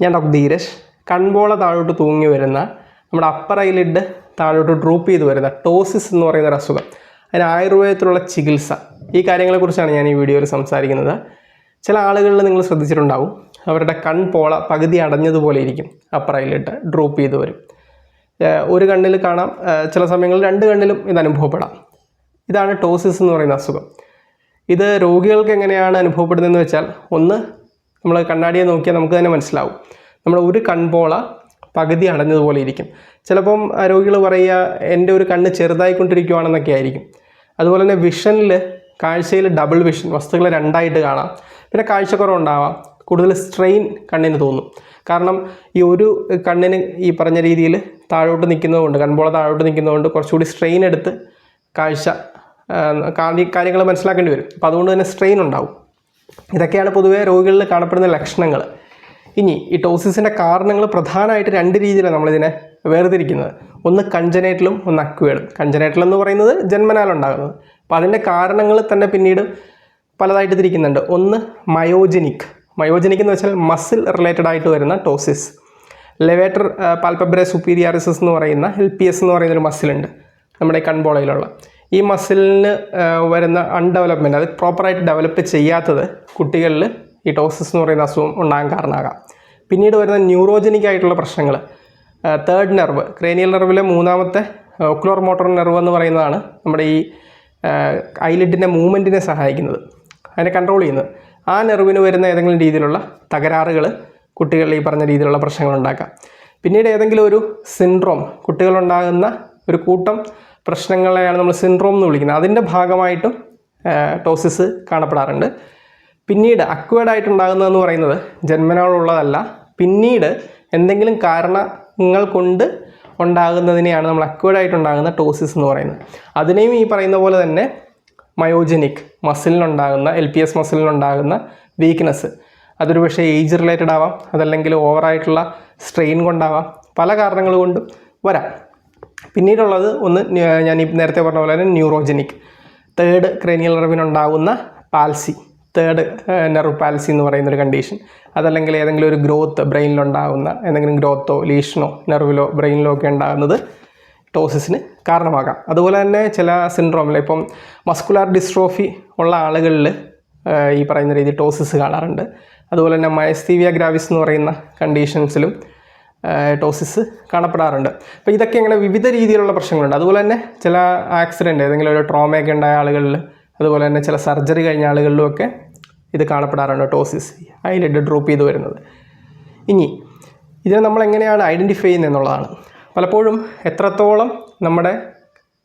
ഞാൻ ഡോക്ടർ ധീരജ്. കൺപോള താഴോട്ട് തൂങ്ങി വരുന്ന നമ്മുടെ അപ്പർ ഐലിഡ് താഴോട്ട് ഡ്രോപ്പ് ചെയ്ത് വരുന്ന ടോസിസ് എന്ന് പറയുന്ന ഒരു അസുഖം. അതിന് ആയുർവേദത്തിലുള്ള ചികിത്സ. ഈ കാര്യങ്ങളെക്കുറിച്ചാണ് ഞാൻ ഈ വീഡിയോയിൽ സംസാരിക്കുന്നത്. ചില ആളുകളിൽ നിങ്ങൾ ശ്രദ്ധിച്ചിട്ടുണ്ടാവും അവരുടെ കൺപോള പകുതി അടഞ്ഞതുപോലെ ഇരിക്കും അപ്പർ ഐലിഡ് ഡ്രോപ്പ് ചെയ്ത് വരും. ഒരു കണ്ണിൽ കാണാം ചില സമയങ്ങളിൽ രണ്ട് കണ്ണിലും ഇത് അനുഭവപ്പെടാം. ഇതാണ് ടോസിസ് എന്ന് പറയുന്ന അസുഖം. ഇത് രോഗികൾക്ക് എങ്ങനെയാണ് അനുഭവപ്പെടുന്നതെന്ന് വെച്ചാൽ ഒന്ന് നമ്മൾ കണ്ണാടിയെ നോക്കിയാൽ നമുക്ക് തന്നെ മനസ്സിലാവും. നമ്മുടെ ഒരു കൺപോള പകുതി അടഞ്ഞതുപോലെ ഇരിക്കും. ചിലപ്പം രോഗികൾ പറയുക എന്റെ ഒരു കണ്ണ് ചെറുതായിക്കൊണ്ടിരിക്കുകയാണെന്നൊക്കെ ആയിരിക്കും. അതുപോലെ തന്നെ വിഷനിൽ കാഴ്ചയിൽ ഡബിൾ വിഷൻ വസ്തുക്കളെ രണ്ടായിട്ട് കാണാം. പിന്നെ കാഴ്ചക്കുറവുണ്ടാവാം. കൂടുതൽ സ്ട്രെയിൻ കണ്ണിന് തോന്നും. കാരണം ഈ ഒരു കണ്ണിന് ഈ പറഞ്ഞ രീതിയിൽ താഴോട്ട് നിൽക്കുന്നതുകൊണ്ട് കൺപോള താഴോട്ട് നിൽക്കുന്നതുകൊണ്ട് കുറച്ചുകൂടി സ്ട്രെയിൻ എടുത്ത് കാഴ്ച കാര്യങ്ങൾ മനസ്സിലാക്കേണ്ടി വരും. അപ്പോൾ അതുകൊണ്ട് തന്നെ സ്ട്രെയിൻ ഉണ്ടാവും. ഇതൊക്കെയാണ് പൊതുവേ രോഗികളിൽ കാണപ്പെടുന്ന ലക്ഷണങ്ങൾ. ഇനി ഈ ടോസിസിന്റെ കാരണങ്ങൾ പ്രധാനമായിട്ട് രണ്ട് രീതിയിലാണ് നമ്മളിതിനെ വേർതിരിക്കുന്നത്. ഒന്ന് കഞ്ചനേറ്റലും ഒന്ന് അക്വേഡും കഞ്ചനേറ്റൽ എന്ന് പറയുന്നത് ജന്മനാലുണ്ടാകുന്നത് അപ്പോൾ അതിന്റെ കാരണങ്ങൾ തന്നെ പിന്നീട് പലതായിട്ട് തിരിക്കുന്നുണ്ട്. ഒന്ന് മയോജനിക് മയോജനിക് എന്ന് വെച്ചാൽ മസിൽ റിലേറ്റഡ് ആയിട്ട് വരുന്ന ടോസിസ് ലെവേറ്റർ പാൽപബ്രെ സുപ്പീരിയാറിസസ് എന്ന് പറയുന്ന എൽ പി എസ് എന്ന് പറയുന്നൊരു മസിലുണ്ട് നമ്മുടെ കൺപോളയിലുള്ള. ഈ മസിലിന് വരുന്ന അൺഡെവലപ്മെന്റ് അത് പ്രോപ്പറായിട്ട് ഡെവലപ്പ് ചെയ്യാത്തത് കുട്ടികളിൽ ഈ ടോസിസ് എന്ന് പറയുന്ന അസുഖം ഉണ്ടാകാൻ കാരണമാകാം. പിന്നീട് വരുന്ന ന്യൂറോജനിക് ആയിട്ടുള്ള പ്രശ്നങ്ങൾ തേർഡ് നെർവ് ക്രേനിയൽ നെർവിലെ മൂന്നാമത്തെ ഒക്ലോർ മോട്ടോർ നെർവ് എന്ന് പറയുന്നതാണ് നമ്മുടെ ഈ ഐലിഡിന്റെ മൂവ്മെന്റിനെ സഹായിക്കുന്നത്. അതിനെ കൺട്രോൾ ചെയ്യുന്നത്. ആ നെർവിന് വരുന്ന ഏതെങ്കിലും രീതിയിലുള്ള തകരാറുകൾ കുട്ടികളിൽ ഈ പറഞ്ഞ രീതിയിലുള്ള പ്രശ്നങ്ങൾ ഉണ്ടാക്കാം. പിന്നീട് ഏതെങ്കിലും ഒരു സിൻഡ്രോം കുട്ടികളുണ്ടാകുന്ന ഒരു കൂട്ടം പ്രശ്നങ്ങളെയാണ് നമ്മൾ സിൻഡ്രോം എന്ന് വിളിക്കുന്നത്. അതിന്റെ ഭാഗമായിട്ടും ടോസിസ് കാണപ്പെടാറുണ്ട്. പിന്നീട് അക്വേർഡ് ആയിട്ടുണ്ടാകുന്നതെന്ന് പറയുന്നത് ജന്മനാളുള്ളതല്ല. പിന്നീട് എന്തെങ്കിലും കാരണങ്ങൾ കൊണ്ട് ഉണ്ടാകുന്നതിനെയാണ് നമ്മൾ അക്വേർഡ് ആയിട്ടുണ്ടാകുന്ന ടോസിസ് എന്ന് പറയുന്നത്. അതിനെയും ഈ പറയുന്ന പോലെ തന്നെ മയോജനിക് മസിലിനുണ്ടാകുന്ന എൽ പി എസ് മസിലിനുണ്ടാകുന്ന വീക്ക്നെസ് അതൊരു പക്ഷേ ഏജ് റിലേറ്റഡ് ആവാം അതല്ലെങ്കിൽ ഓവറായിട്ടുള്ള സ്ട്രെയിൻ കൊണ്ടാവാം പല കാരണങ്ങൾ കൊണ്ടും വരാം. പിന്നീടുള്ളത് ഒന്ന് ഞാൻ നേരത്തെ പറഞ്ഞ പോലെ തന്നെ ന്യൂറോജനിക്. തേർഡ് ക്രേനിയൽ നെർവിനുണ്ടാകുന്ന പാൽസി തേർഡ് നെർവ് പാൽസി എന്ന് പറയുന്നൊരു കണ്ടീഷൻ അതല്ലെങ്കിൽ ഏതെങ്കിലും ഒരു ഗ്രോത്ത് ബ്രെയിനിലുണ്ടാകുന്ന എന്തെങ്കിലും ഗ്രോത്തോ ലീഷനോ നെർവിലോ ബ്രെയിനിലോ ഒക്കെ ഉണ്ടാകുന്നത് ടോസിസിന് കാരണമാകാം. അതുപോലെ തന്നെ ചില സിൻഡ്രോമിൽ ഇപ്പം മസ്കുലാർ ഡിസ്ട്രോഫി ഉള്ള ആളുകളിൽ ഈ പറയുന്ന രീതിയിൽ ടോസിസ് കാണാറുണ്ട്. അതുപോലെ തന്നെ മയസ്തീവിയ ഗ്രാവിസ് എന്ന് പറയുന്ന കണ്ടീഷൻസിലും ടോസിസ് കാണപ്പെടാറുണ്ട്. അപ്പോൾ ഇതൊക്കെ ഇങ്ങനെ വിവിധ രീതിയിലുള്ള പ്രശ്നങ്ങളുണ്ട്. അതുപോലെ തന്നെ ചില ആക്സിഡന്റ് ഏതെങ്കിലും ഒരു ട്രോമയൊക്കെ ഉണ്ടായ ആളുകളിൽ അതുപോലെ തന്നെ ചില സർജറി കഴിഞ്ഞ ആളുകളിലുമൊക്കെ ഇത് കാണപ്പെടാറുണ്ട് ടോസിസ് ഐലിഡ് ഡ്രോപ്പ് ചെയ്ത് വരുന്നത്. ഇനി ഇതിനെ നമ്മൾ എങ്ങനെയാണ് ഐഡന്റിഫൈ ചെയ്യുന്നത് എന്നുള്ളതാണ്. പലപ്പോഴും എത്രത്തോളം നമ്മുടെ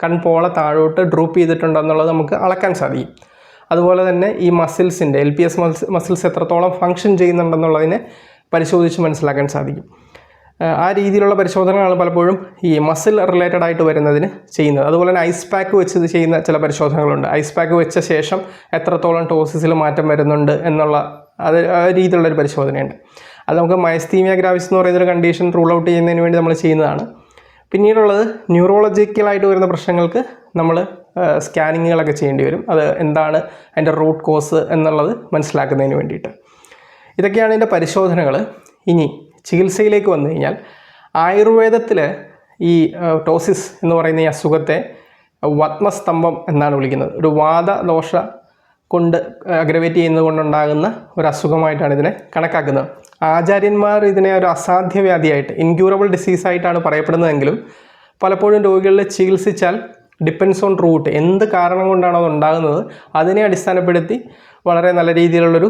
കൺപോള താഴോട്ട് ഡ്രോപ്പ് ചെയ്തിട്ടുണ്ടെന്നുള്ളത് നമുക്ക് അളക്കാൻ സാധിക്കും. അതുപോലെ തന്നെ ഈ മസിൽസിന്റെ എൽ പി എസ് മസിൽസ് എത്രത്തോളം ഫങ്ഷൻ ചെയ്യുന്നുണ്ടെന്നുള്ളതിനെ പരിശോധിച്ച് മനസ്സിലാക്കാൻ സാധിക്കും. ആ രീതിയിലുള്ള പരിശോധനകളാണ് പലപ്പോഴും ഈ മസിൽ റിലേറ്റഡ് ആയിട്ട് വരുന്നതിന് ചെയ്യുന്നത്. അതുപോലെ തന്നെ ഐസ് പാക്ക് വെച്ച് ചെയ്യുന്ന ചില പരിശോധനകളുണ്ട്. ഐസ് പാക്ക് വെച്ച ശേഷം എത്രത്തോളം ടോസിസിൽ മാറ്റം വരുന്നുണ്ട് എന്നുള്ള അത് ആ രീതിയിലുള്ളൊരു പരിശോധനയുണ്ട്. അത് നമുക്ക് മയസ്തീമിയ ഗ്രാവിസ് എന്ന് പറയുന്നൊരു കണ്ടീഷൻ റൂൾ ഔട്ട് ചെയ്യുന്നതിന് വേണ്ടി നമ്മൾ ചെയ്യുന്നതാണ്. പിന്നീടുള്ളത് ന്യൂറോളജിക്കലായിട്ട് വരുന്ന പ്രശ്നങ്ങൾക്ക് നമ്മൾ സ്കാനിങ്ങുകളൊക്കെ ചെയ്യേണ്ടി വരും. അത് എന്താണ് അതിന്റെ റൂട്ട് കോസ് എന്നുള്ളത് മനസ്സിലാക്കുന്നതിന് വേണ്ടിയിട്ട്. ഇതൊക്കെയാണ് ഇതിന്റെ പരിശോധനകൾ ഇനി ചികിത്സയിലേക്ക് വന്നു കഴിഞ്ഞാൽ ആയുർവേദത്തിൽ ഈ ടോസിസ് എന്ന് പറയുന്ന ഈ അസുഖത്തെ വത്മസ്തംഭം എന്നാണ് വിളിക്കുന്നത്. ഒരു വാദദോഷ കൊണ്ട് അഗ്രവേറ്റ് ചെയ്യുന്നത് കൊണ്ടുണ്ടാകുന്ന ഒരു അസുഖമായിട്ടാണ് ഇതിനെ കണക്കാക്കുന്നത്. ആചാര്യന്മാർ ഇതിനെ ഒരു അസാധ്യ വ്യാധിയായിട്ട് ഇൻക്യൂറബിൾ ഡിസീസായിട്ടാണ് പറയപ്പെടുന്നതെങ്കിലും പലപ്പോഴും രോഗികളിൽ ചികിത്സിച്ചാൽ ഡിപ്പെൻസ് ഓൺ റൂട്ട് എന്ത് കാരണം കൊണ്ടാണോ അത് ഉണ്ടാകുന്നത് അതിനെ അടിസ്ഥാനപ്പെടുത്തി വളരെ നല്ല രീതിയിലുള്ളൊരു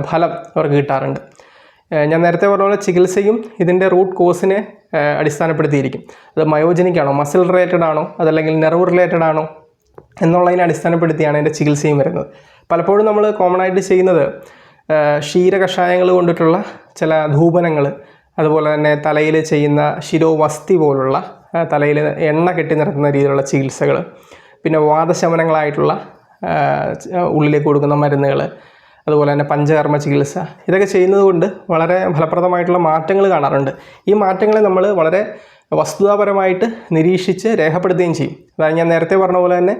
ഫലം അവർക്ക് കിട്ടാറുണ്ട്. ഞാൻ നേരത്തെ പറഞ്ഞ പോലെ ചികിത്സയും ഇതിന്റെ റൂട്ട് കോസിനെ അടിസ്ഥാനപ്പെടുത്തിയിരിക്കും. അത് മയോജനിക് ആണോ മസിൽ റിലേറ്റഡ് ആണോ അതല്ലെങ്കിൽ നെർവ് റിലേറ്റഡ് ആണോ എന്നുള്ളതിനെ അടിസ്ഥാനപ്പെടുത്തിയാണ് അതിന്റെ ചികിത്സയും വരുന്നത്. പലപ്പോഴും നമ്മൾ കോമൺ ആയിട്ട് ചെയ്യുന്നത് ക്ഷീര കഷായങ്ങൾ കൊണ്ടിട്ടുള്ള ചില ധൂപനങ്ങൾ അതുപോലെ തന്നെ തലയിൽ ചെയ്യുന്ന ശിരോവസ്തി പോലുള്ള തലയിൽ എണ്ണ കെട്ടി നിർത്തുന്ന രീതിയിലുള്ള ചികിത്സകൾ പിന്നെ വാദശമനങ്ങളായിട്ടുള്ള ഉള്ളിലേക്ക് കൊടുക്കുന്ന മരുന്നുകൾ അതുപോലെ തന്നെ പഞ്ചകർമ്മ ചികിത്സ. ഇതൊക്കെ ചെയ്യുന്നത് കൊണ്ട് വളരെ ഫലപ്രദമായിട്ടുള്ള മാറ്റങ്ങൾ കാണാറുണ്ട്. ഈ മാറ്റങ്ങളെ നമ്മൾ വളരെ വസ്തുതാപരമായിട്ട് നിരീക്ഷിച്ച് രേഖപ്പെടുത്തുകയും ചെയ്യും. അതായത് ഞാൻ നേരത്തെ പറഞ്ഞ പോലെ തന്നെ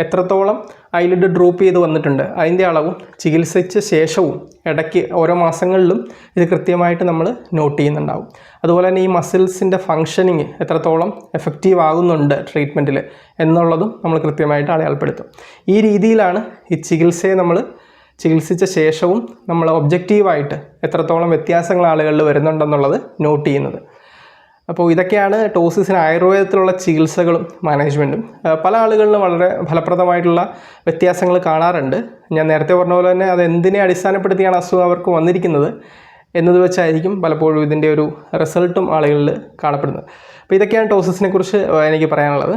എത്രത്തോളം ഐലിഡ് ഡ്രോപ്പ് ചെയ്ത് വന്നിട്ടുണ്ട്. അതിന്റെ അളവും ചികിത്സിച്ച ശേഷവും ഇടയ്ക്ക് ഓരോ മാസങ്ങളിലും ഇത് കൃത്യമായിട്ട് നമ്മൾ നോട്ട് ചെയ്യുന്നുണ്ടാവും. അതുപോലെ തന്നെ ഈ മസിൽസിന്റെ ഫങ്ഷനിങ് എത്രത്തോളം എഫക്റ്റീവ് ആകുന്നുണ്ട് ട്രീറ്റ്മെന്റിൽ എന്നുള്ളതും നമ്മൾ കൃത്യമായിട്ട് അടയാളപ്പെടുത്തും. ഈ രീതിയിലാണ് ഈ ചികിത്സയെ നമ്മൾ ചികിത്സിച്ച ശേഷവും നമ്മൾ ഒബ്ജക്റ്റീവായിട്ട് എത്രത്തോളം വ്യത്യാസങ്ങൾ ആളുകളിൽ വരുന്നുണ്ടെന്നുള്ളത് നോട്ട് ചെയ്യുന്നത്. അപ്പോൾ ഇതൊക്കെയാണ് ടോസിസിന് ആയുർവേദത്തിലുള്ള ചികിത്സകളും മാനേജ്മെന്റും പല ആളുകളിലും വളരെ ഫലപ്രദമായിട്ടുള്ള വ്യത്യാസങ്ങൾ കാണാറുണ്ട്. ഞാൻ നേരത്തെ പറഞ്ഞ പോലെ തന്നെ അത് എന്തിനെ അടിസ്ഥാനപ്പെടുത്തിയാണ് അസുഖം അവർക്ക് വന്നിരിക്കുന്നത് എന്നത് വെച്ചായിരിക്കും പലപ്പോഴും ഇതിന്റെ ഒരു റിസൾട്ടും ആളുകളിൽ കാണപ്പെടുന്നത്. അപ്പോൾ ഇതൊക്കെയാണ് ടോസിസിനെ കുറിച്ച് എനിക്ക് പറയാനുള്ളത്.